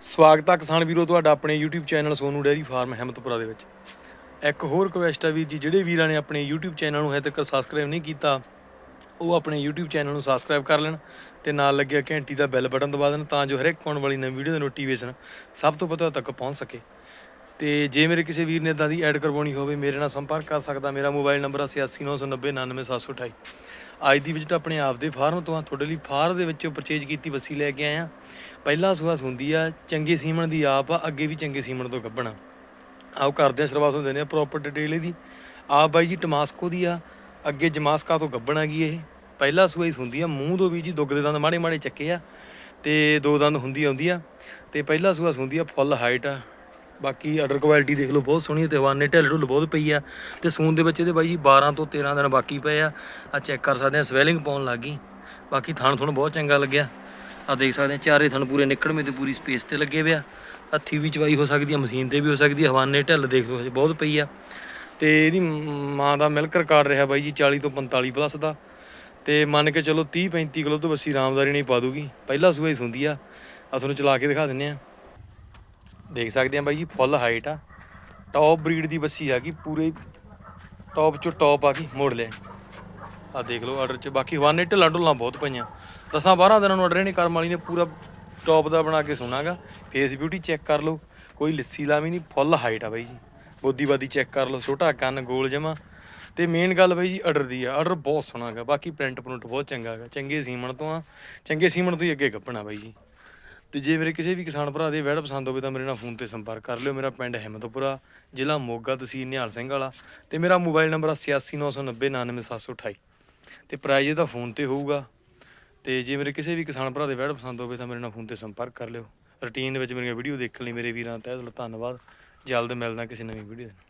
ਸਵਾਗਤ ਆ ਕਿਸਾਨ ਵੀਰੋ ਤੁਹਾਡਾ ਆਪਣੇ YouTube channel Sonu dairy farm Himmatpura ਦੇ ਵਿੱਚ। ਇੱਕ ਹੋਰ ਰਿਕਵੈਸਟ ਆ ਵੀਰ ਜੀ, ਜਿਹੜੇ ਵੀਰਾਂ ਨੇ ਆਪਣੇ YouTube ਚੈਨਲ ਨੂੰ ਹਜੇ ਤੱਕ ਸਬਸਕ੍ਰਾਈਬ ਨਹੀਂ ਕੀਤਾ, ਉਹ ਆਪਣੇ YouTube ਚੈਨਲ ਨੂੰ ਸਬਸਕ੍ਰਾਈਬ ਕਰ ਲੈਣ ਤੇ ਨਾਲ ਲੱਗਿਆ ਘੰਟੀ ਦਾ ਬੈਲ ਬਟਨ ਦਬਾ ਦੇਣ ਤਾਂ ਜੋ ਹਰ ਇੱਕ ਆਉਣ ਵਾਲੀ ਨਵੀਂ ਵੀਡੀਓ ਦੀ ਨੋਟੀਫਿਕੇਸ਼ਨ ਸਭ ਤੋਂ ਪਹਿਲਾਂ ਤੱਕ ਪਹੁੰਚ ਸਕੇ। ਤੇ ਜੇ ਮੇਰੇ ਕਿਸੇ ਵੀਰ ਨੇ ਇਦਾਂ ਦੀ ਐਡ ਕਰਵਾਉਣੀ ਹੋਵੇ, ਮੇਰੇ ਨਾਲ ਸੰਪਰਕ ਕਰ ਸਕਦਾ, ਮੇਰਾ ਮੋਬਾਈਲ ਨੰਬਰ 8899099728 ਅੱਜ ਦੀ ਵਿਜ਼ਿਟ ਆਪਣੇ ਆਪ ਦੇ ਫਾਰਮ ਤੋਂ ਆ। ਤੁਹਾਡੇ ਲਈ ਫਾਰ ਦੇ ਵਿੱਚੋਂ ਪਰਚੇਜ ਕੀਤੀ ਬੱਸੀ ਲੈ ਕੇ ਆਏ ਆ। ਪਹਿਲਾ ਸੁਆਸ ਹੁੰਦੀ ਆ, ਚੰਗੇ ਸੀਮਣ ਦੀ ਆਪ ਆ, ਅੱਗੇ ਵੀ ਚੰਗੇ ਸੀਮਣ ਤੋਂ ਗੱਭਣਾ ਆਓ ਕਰਦੇ ਆ ਸ਼ੁਰੂਆਤ ਹੁੰਦੇ ਨੇ ਪ੍ਰੋਪਰ ਡਿਟੇਲ ਇਹਦੀ। ਆ ਬਾਈ ਜੀ ਟਮਾਸਕੋ ਦੀ ਆ, ਅੱਗੇ ਜਮਾਸਕਾ ਤੋਂ ਗੱਭਣ ਆ ਗਈ ਇਹ। ਪਹਿਲਾ ਸੁਆਈ ਹੁੰਦੀ ਆ, ਮੂੰਹ ਤੋਂ ਵੀ ਜੀ ਦੁੱਗ ਦੇ ਦੰਦ ਮਾੜੇ ਮਾੜੇ ਚੱਕੇ ਆ ਤੇ ਦੋ ਦੰਦ ਹੁੰਦੀ ਆਉਂਦੀ ਆ। ਤੇ ਪਹਿਲਾ ਸੁਆਸ ਹੁੰਦੀ ਆ ਫੁੱਲ ਹਾਈਟ ਆ। ਬਾਕੀ ਆਰਡਰ ਕੁਆਲਿਟੀ ਦੇਖ ਲਓ, ਬਹੁਤ ਸੋਹਣੀ ਹੈ ਤੇ ਹਵਾਨੇ ਢਿੱਲ ਢੁੱਲ ਬਹੁਤ ਪਈ ਆ। ਤੇ ਸੂਨ ਦੇ ਵਿੱਚ ਇਹਦੇ ਬਾਈ ਜੀ 12 ਤੋਂ 13 ਦਿਨ ਬਾਕੀ ਪਏ ਆ। ਆ ਚੈੱਕ ਕਰ ਸਕਦੇ ਆ ਸਵੈਲਿੰਗ ਪਾਉਣ ਲੱਗ ਗਈ। ਬਾਕੀ ਥਣ ਥਣ ਬਹੁਤ ਚੰਗਾ ਲੱਗਿਆ। ਆ ਦੇਖ ਸਕਦੇ ਆ, ਚਾਰੇ ਥਣ ਪੂਰੇ ਨਿਕੜਵੇਂ ਤੇ ਪੂਰੀ ਸਪੇਸ ਤੇ ਲੱਗੇ ਪਿਆ ਹੱਥੀ ਵੀ ਚਵਾਈ ਹੋ ਸਕਦੀ ਆ, ਮਸ਼ੀਨ ਤੇ ਵੀ ਹੋ ਸਕਦੀ ਆ ਹਵਾਨੇ ਢਿੱਲ ਦੇਖ ਲਓ, ਹਜੇ ਬਹੁਤ ਪਈ ਆ। ਤੇ ਇਹਦੀ ਮਾਂ ਦਾ ਮਿਲਕ ਰਿਕਾਰਡ ਰਿਹਾ ਬਾਈ ਜੀ 40 ਤੋਂ 45 ਪਲੱਸ ਦਾ। ਤੇ ਮੰਨ ਕੇ ਚਲੋ 30 35 ਕਿਲੋ ਤੋਂ ਬੱਸੀ ਰਾਮਦਾਰੀ ਨਹੀਂ ਪਾ ਦੂਗੀ। ਪਹਿਲਾ ਸੂਆ ਸੁੰਦੀ ਆ। ਆ ਤੁਹਾਨੂੰ ਚਲਾ ਕੇ ਦਿਖਾ ਦਿੰਨੇ ਆ। ਦੇਖ ਸਕਦੇ ਆ ਬਾਈ ਜੀ ਫੁੱਲ ਹਾਈਟ ਆ। ਟੌਪ ਬਰੀਡ ਦੀ ਬੱਸੀ ਆ ਗਈ, ਪੂਰੇ ਟੌਪ ਚੋਂ ਟੌਪ ਆ ਗਈ, ਮੋੜ ਲੈ ਆ ਦੇਖ ਲਓ ਆਰਡਰ ਚ, ਬਾਕੀ ਹਵਾਨੇ ਢਿੱਲਾਂ ਢੁੱਲਾਂ ਬਹੁਤ ਪਈਆਂ। ਦਸਾਂ 12 ਦਿਨਾਂ ਨੂੰ ਆਰਡਰ ਨੇ ਕਰਮ ਵਾਲੀ ਨੇ, ਪੂਰਾ ਟੌਪ ਦਾ ਬਣਾ ਕੇ ਸੁਣਾਗਾ ਫੇਸ ਬਿਊਟੀ ਚੈੱਕ ਕਰ ਲਓ, ਕੋਈ ਲੱਸੀ ਲਾਵੀ ਨਹੀਂ ਫੁੱਲ ਹਾਈਟ ਆ ਬਾਈ ਜੀ। ਬੋਦੀਵਾਦੀ ਚੈੱਕ ਕਰ ਲਓ, ਛੋਟਾ ਕੰਨ, ਗੋਲ ਜਮਾ। ਤੇ ਮੇਨ ਗੱਲ ਬਾਈ ਜੀ ਆਰਡਰ ਦੀ ਆ। ਆਰਡਰ ਬਹੁਤ ਸੋਹਣਾ ਹੈਗਾ, ਬਾਕੀ ਪ੍ਰਿੰਟ ਪ੍ਰਿੰਟ ਬਹੁਤ ਚੰਗਾ ਹੈਗਾ। ਚੰਗੇ ਸੀਮਣ ਤੋਂ ਆ, ਚੰਗੇ ਸੀਮਣ ਤੋਂ ਹੀ ਅੱਗੇ ਗੱਪਣਾ ਬਾਈ ਜੀ। ਤੇ ਜੇ ਮੇਰੇ ਕਿਸੇ ਵੀ ਕਿਸਾਨ ਭਰਾ ਦੇ ਵੈੜ ਪਸੰਦ ਹੋਵੇ ਤਾਂ ਮੇਰੇ ਨਾਲ ਫੋਨ ਤੇ ਸੰਪਰਕ ਕਰ ਲਿਓ। ਮੇਰਾ ਪਿੰਡ ਹਿੰਮਤਪੁਰਾ ਜ਼ਿਲ੍ਹਾ ਮੋਗਾ, ਤਹਿਸੀਲ ਨਿਹਾਲ ਸਿੰਘ ਵਾਲਾ ਤੇ ਮੇਰਾ ਮੋਬਾਈਲ ਨੰਬਰ 8899099728 ਤੇ ਪ੍ਰਾਈਜ਼ ਇਹਦਾ ਫੋਨ ਤੇ ਹੋਊਗਾ। ਤੇ ਜੇ ਮੇਰੇ ਕਿਸੇ ਵੀ ਕਿਸਾਨ ਭਰਾ ਦੇ ਵੈੜ ਪਸੰਦ ਹੋਵੇ ਤਾਂ ਮੇਰੇ ਨਾਲ ਫੋਨ ਤੇ ਸੰਪਰਕ ਕਰ ਲਿਓ। ਰੁਟੀਨ ਦੇ ਵਿੱਚ ਮੇਰੀਆਂ ਵੀਡੀਓ ਦੇਖਣ ਲਈ ਮੇਰੇ ਵੀਰਾਂ ਦਾ ਤਹਿ ਦਿਲੋਂ, ਧੰਨਵਾਦ। ਜਲਦ ਮਿਲਦਾ ਕਿਸੇ ਨਵੀਂ ਵੀਡੀਓ ਦੇ ਨਾਲ।